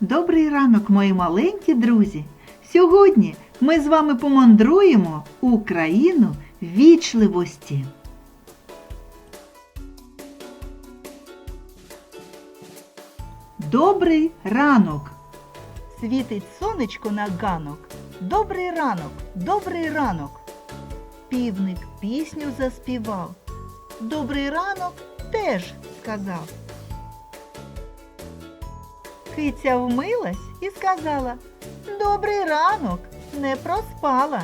Добрий ранок, мої маленькі друзі! Сьогодні ми з вами помандруємо у країну вічливості. Добрий ранок! Світить сонечко на ганок. Добрий ранок, добрий ранок. Півник пісню заспівав. Добрий ранок теж сказав. Киця вмилась і сказала Добрий ранок, не проспала.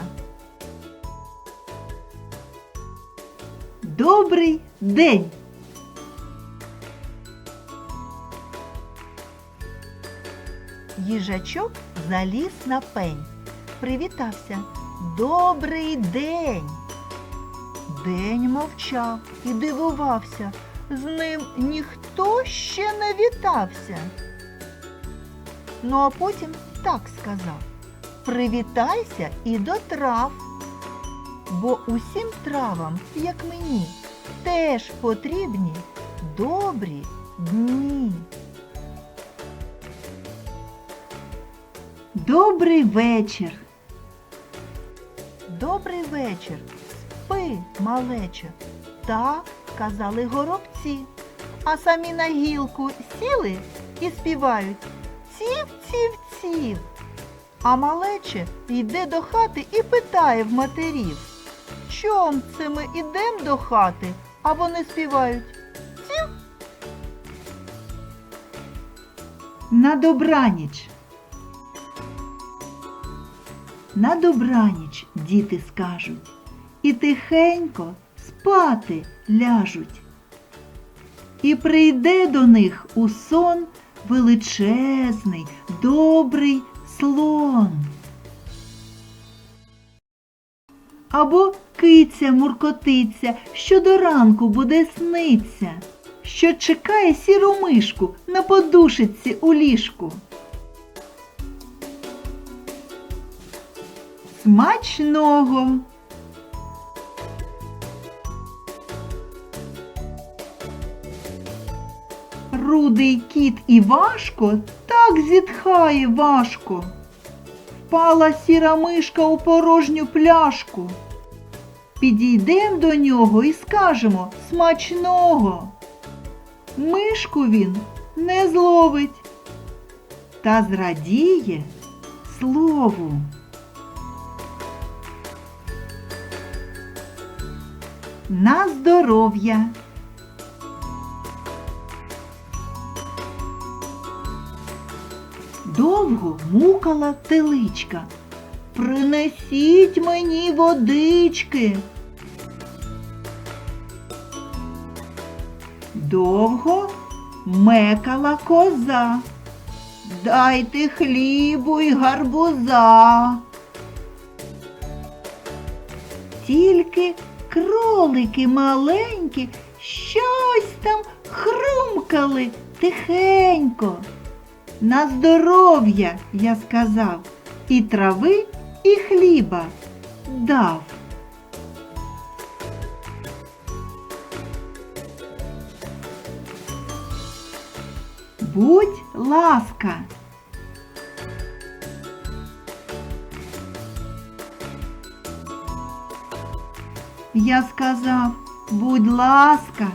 Добрий день! Їжачок заліз на пень. Привітався. Добрий день. День мовчав і дивувався. З ним ніхто ще не вітався. Ну а потім так сказав. Привітайся і до трав. Бо усім травам, як мені, теж потрібні добрі дні. Добрий вечір! Добрий вечір, спи, малече. Так казали горобці, а самі на гілку сіли і співають ців, ців, ців. А малече йде до хати і питає в матерів. Чом це ми ідем до хати, а вони співають ців? На добраніч. На добраніч діти скажуть, і тихенько спати ляжуть. І прийде до них у сон величезний, добрий слон. Або киця муркотиться, що до ранку буде сниться, що чекає сіру мишку на подушиці у ліжку. Смачного! Рудий кіт Івашко так зітхає важко. Впала сіра мишка у порожню пляшку. Підійдем до нього і скажемо смачного. Мишку він не зловить та зрадіє слову. На здоров'я! Довго мукала теличка. Принесіть мені водички. Довго мекала коза. Дайте хлібу й гарбуза. Тільки кролики маленькі щось там хрумкали тихенько. На здоров'я, я сказав, і трави, і хліба дав. Будь ласка. Я сказав, будь ласка,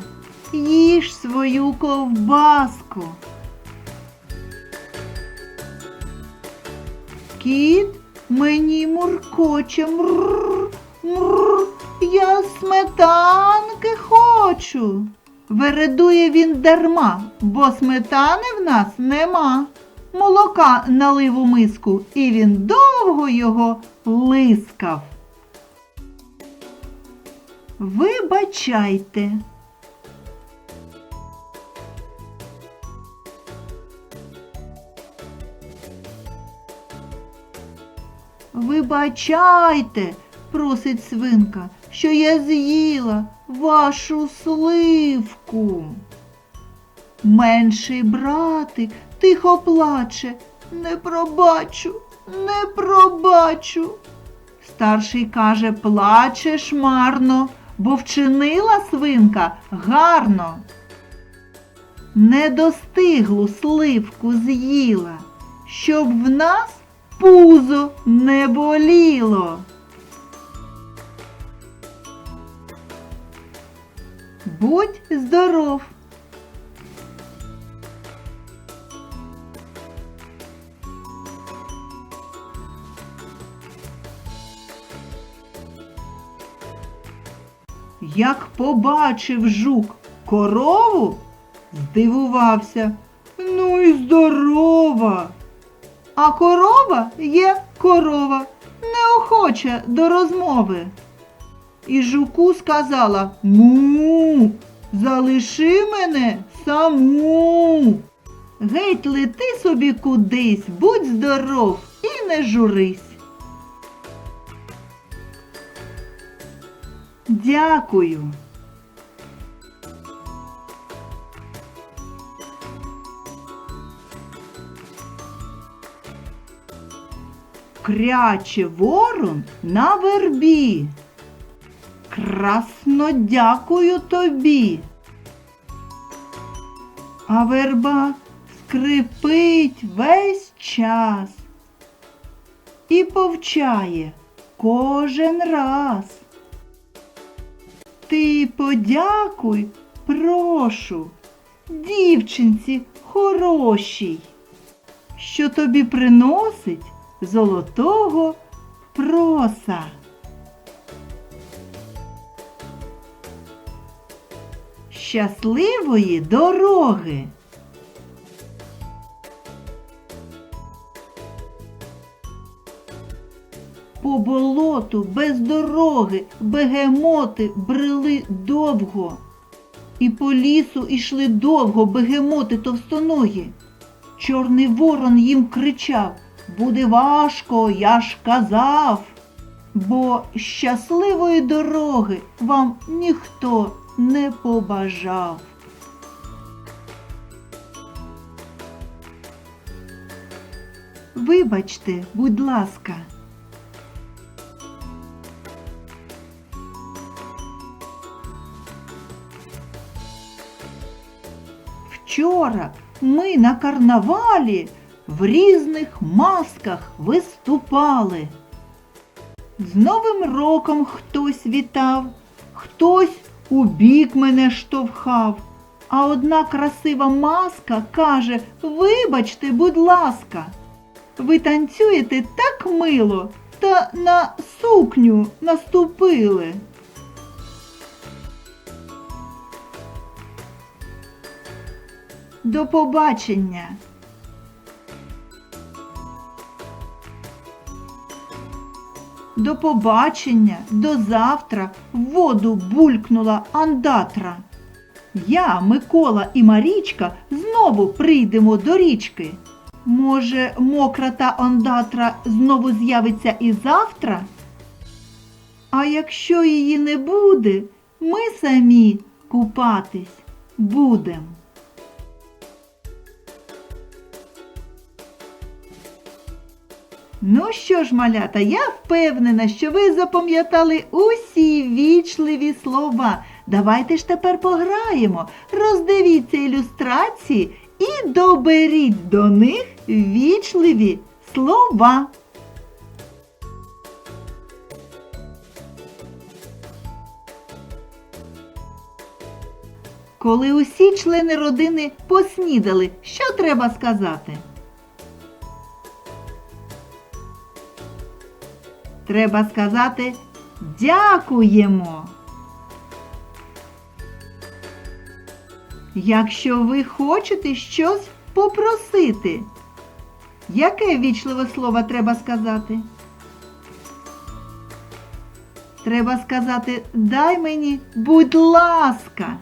їж свою ковбаску. Кіт мені муркоче мрр, мрр, я сметанки хочу. Вередує він дарма, бо сметани в нас нема. Молока налив у миску, і він довго його лискав. Вибачайте. Вибачайте, просить свинка, що я з'їла вашу сливку. Менший братик тихо плаче. Не пробачу, не пробачу. Старший каже, плачеш марно, бо вчинила свинка гарно. Недостиглу сливку з'їла щоб в нас пузо не боліло. Будь здоров! Як побачив жук корову, здивувався. Ну і здорова. А корова є корова, неохоча до розмови. І жуку сказала Му, залиши мене саму. Геть лети собі кудись, будь здоров і не журись. Дякую. Кряче ворон на вербі. Красно дякую тобі. А верба скрипить весь час і повчає кожен раз. Ти подякуй, прошу, дівчинці хорошій, що тобі приносить золотого проса. Щасливої дороги! По болоту без дороги бегемоти брели довго. І по лісу ішли довго бегемоти товстоногі. Чорний ворон їм кричав Буде важко, я ж казав. Бо щасливої дороги вам ніхто не побажав. Вибачте, будь ласка. Вчора ми на карнавалі в різних масках виступали. З Новим роком хтось вітав, хтось у бік мене штовхав. А одна красива маска каже: Вибачте, будь ласка, ви танцюєте так мило та на сукню наступили. До побачення. До побачення, до завтра в воду булькнула андатра. Я, Микола і Марічка знову прийдемо до річки. Може, мокра та ондатра знову з'явиться і завтра? А якщо її не буде, ми самі купатись будем. Ну що ж, малята, я впевнена, що ви запам'ятали усі вічливі слова. Давайте ж тепер пограємо. Роздивіться ілюстрації і доберіть до них вічливі слова. Коли усі члени родини поснідали, що треба сказати? Треба сказати дякуємо. Якщо ви хочете щось попросити, яке вічливе слово треба сказати? Треба сказати дай мені, будь ласка.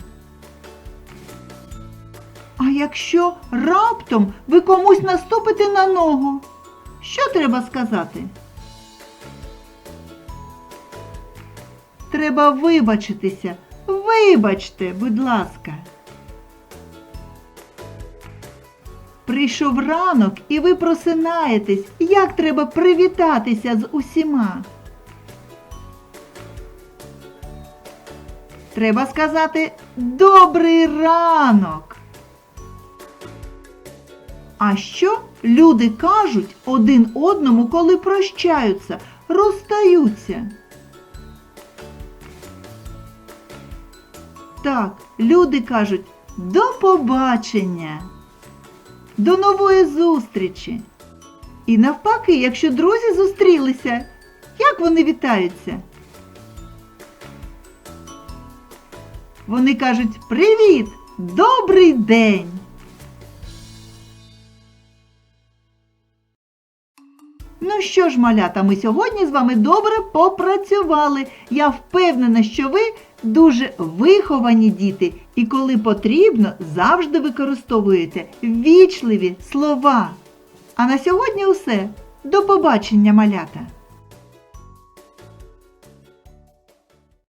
А якщо раптом ви комусь наступите на ногу, що треба сказати? Треба вибачитися. Вибачте, будь ласка. Прийшов ранок і ви просинаєтесь, як треба привітатися з усіма. Треба сказати добрий ранок. А що люди кажуть один одному, коли прощаються, розстаються? Так, люди кажуть до побачення, до нової зустрічі. І навпаки, якщо друзі зустрілися, як вони вітаються? Вони кажуть Привіт! Добрий день! Ну що ж, малята, ми сьогодні з вами добре попрацювали. Я впевнена, що ви дуже виховані діти, і коли потрібно, завжди використовуєте вічливі слова. А на сьогодні усе. До побачення, малята!